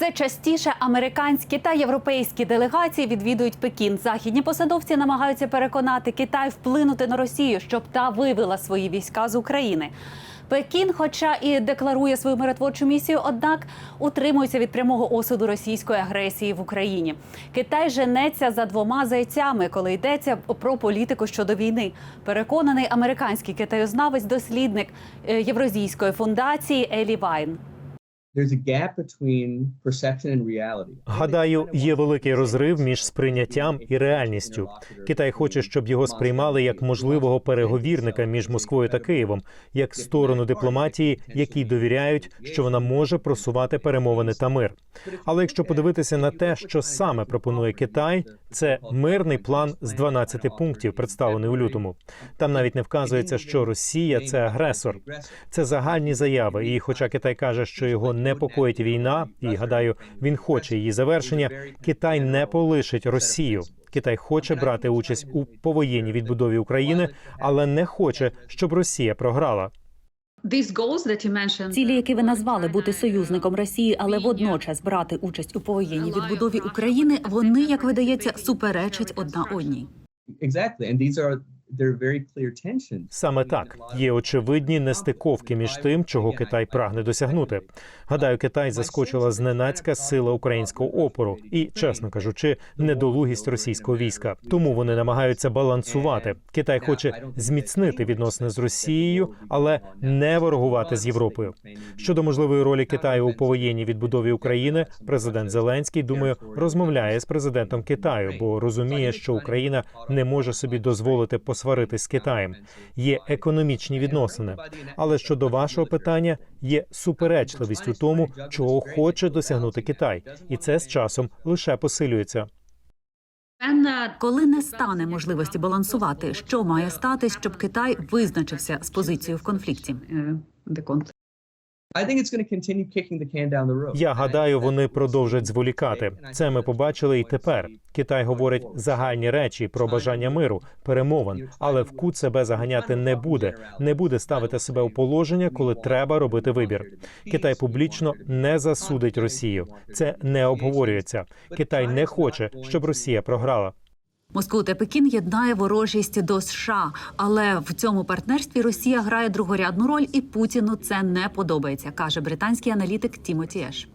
Все частіше американські та європейські делегації відвідують Пекін. Західні посадовці намагаються переконати Китай вплинути на Росію, щоб та вивела свої війська з України. Пекін, хоча і декларує свою миротворчу місію, однак утримується від прямого осуду російської агресії в Україні. Китай женеться за двома зайцями, коли йдеться про політику щодо війни. Переконаний американський китаєзнавець, дослідник е, Євразійської фундації Елі Вайн. Гадаю, є великий розрив між сприйняттям і реальністю. Китай хоче, щоб його сприймали як можливого переговірника між Москвою та Києвом, як сторону дипломатії, якій довіряють, що вона може просувати перемовини та мир. Але якщо подивитися на те, що саме пропонує Китай, це мирний план з 12 пунктів, представлений у лютому. Там навіть не вказується, що Росія це агресор. Це загальні заяви. І, хоча Китай каже, що його непокоїть війна, і гадаю, він хоче її завершення. Китай не полишить Росію. Китай хоче брати участь у повоєнній відбудові України, але не хоче, щоб Росія програла. Цілі, які ви назвали бути союзником Росії, але водночас брати участь у повоєнній відбудові України, вони, як видається, суперечать одна одній. Саме так. є очевидні нестиковки між тим, чого Китай прагне досягнути. Гадаю, Китай заскочила зненацька сила українського опору і, чесно кажучи, недолугість російського війська. Тому вони намагаються балансувати. Китай хоче зміцнити відносини з Росією, але не ворогувати з Європою. Щодо можливої ролі Китаю у повоєнній відбудові України, президент Зеленський, думаю, розмовляє з президентом Китаю, бо розуміє, що Україна не може собі дозволити посваритись з Китаєм. Є економічні відносини. Але щодо вашого питання, є суперечливість у тому, чого хоче досягнути Китай, і це з часом лише посилюється. Коли не стане можливості балансувати, що має статись, щоб Китай визначився з позицією в конфлікті? Я гадаю, вони продовжать зволікати. Це ми побачили і тепер. Китай говорить загальні речі про бажання миру, перемовин, але в кут себе заганяти не буде. Не буде ставити себе у положення, коли треба робити вибір. Китай публічно не засудить Росію. Це не обговорюється. Китай не хоче, щоб Росія програла. Москву та Пекін єднає ворожість до США, але в цьому партнерстві Росія грає другорядну роль, і Путіну це не подобається, каже британський аналітик Тімоті Еш.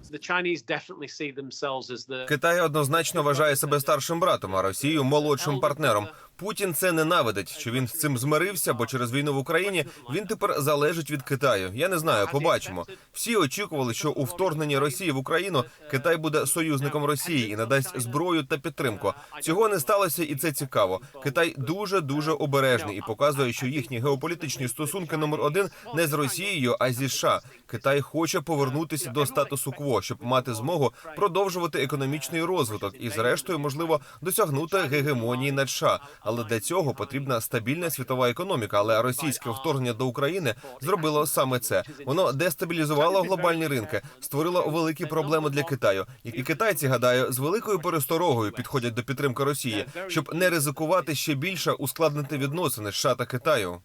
Китай однозначно вважає себе старшим братом, а Росію молодшим партнером. Путін це ненавидить. Що він з цим змирився, бо через війну в Україні він тепер залежить від Китаю. Я не знаю, побачимо. Всі очікували, що у вторгненні Росії в Україну Китай буде союзником Росії і надасть зброю та підтримку. Цього не сталося, і це цікаво. Китай дуже дуже обережний і показує, що їхні геополітичні стосунки номер один не з Росією, а зі США. Китай хоче повернутися до статусу кво, щоб мати змогу продовжувати економічний розвиток і, зрештою, можливо, досягнути гегемонії над США. Але для цього потрібна стабільна світова економіка. Але російське вторгнення до України зробило саме це. Воно дестабілізувало глобальні ринки, створило великі проблеми для Китаю. І китайці, гадаю, з великою пересторогою підходять до підтримки Росії, щоб не ризикувати ще більше ускладнити відносини США та Китаю.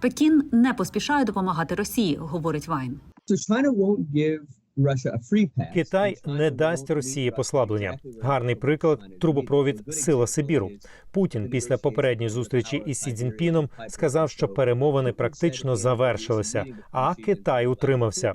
Пекін не поспішає допомагати Росії, говорить Вайн. Китай не дасть Росії послаблення. Гарний приклад трубопровід Сила Сибіру. Путін після попередньої зустрічі із Сі Цзіньпіном сказав, що перемовини практично завершилися, а Китай утримався.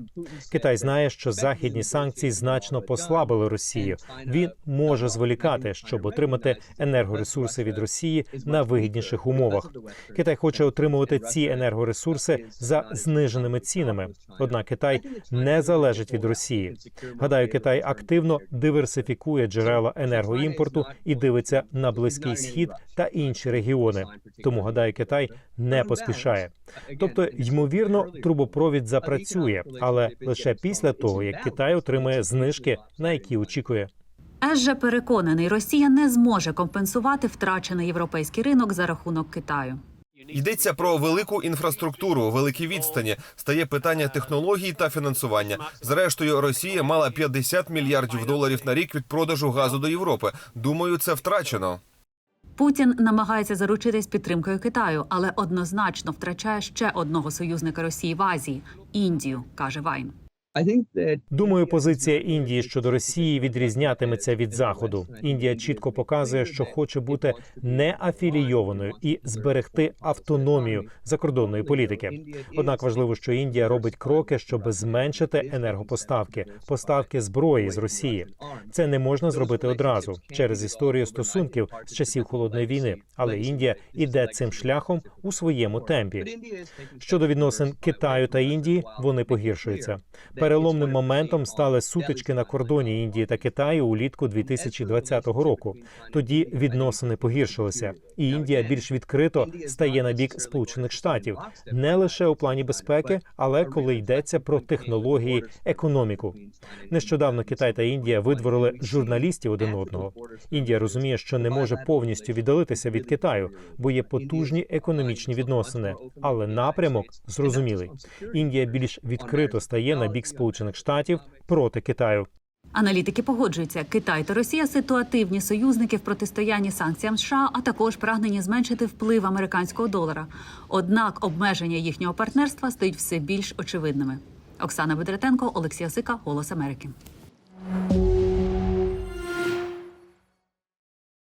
Китай знає, що західні санкції значно послабили Росію. Він може зволікати, щоб отримати енергоресурси від Росії на вигідніших умовах. Китай хоче отримувати ці енергоресурси за зниженими цінами. Однак Китай не залежить від Росії. Гадаю, Китай активно диверсифікує джерела енергоімпорту і дивиться на близький схід та інші регіони. Тому гадаю, Китай не поспішає. Тобто, ймовірно, трубопровід запрацює, але лише після того, як Китай отримає знижки, на які очікує. Еш же переконаний, Росія не зможе компенсувати втрачений європейський ринок за рахунок Китаю. Йдеться про велику інфраструктуру, великі відстані. Стає питання технологій та фінансування. Зрештою, Росія мала 50 мільярдів доларів на рік від продажу газу до Європи. Думаю, це втрачено. Путін намагається заручитись підтримкою Китаю, але однозначно втрачає ще одного союзника Росії в Азії Індію, каже Вайн. Думаю, позиція Індії щодо Росії відрізнятиметься від заходу. Індія чітко показує, що хоче бути не афілійованою і зберегти автономію закордонної політики. Однак важливо, що Індія робить кроки, щоб зменшити енергопоставки, поставки зброї з Росії. Це не можна зробити одразу через історію стосунків з часів холодної війни, але Індія іде цим шляхом у своєму темпі. Щодо відносин Китаю та Індії, вони погіршуються. Переломним моментом стали сутички на кордоні Індії та Китаю улітку 2020 року. Тоді відносини погіршилися, і Індія більш відкрито стає на бік Сполучених Штатів не лише у плані безпеки, але коли йдеться про технології, економіку. Нещодавно Китай та Індія видворили журналістів один одного. Індія розуміє, що не може повністю віддалитися від Китаю, бо є потужні економічні відносини. Але напрямок зрозумілий. Індія більш відкрито стає на бік Сполучених Штатів проти Китаю. Аналітики погоджуються, Китай та Росія ситуативні союзники в протистоянні санкціям США, а також прагнені зменшити вплив американського долара. Однак обмеження їхнього партнерства стають все більш очевидними. Оксана Бедретенко, Олексій Осика, Голос Америки.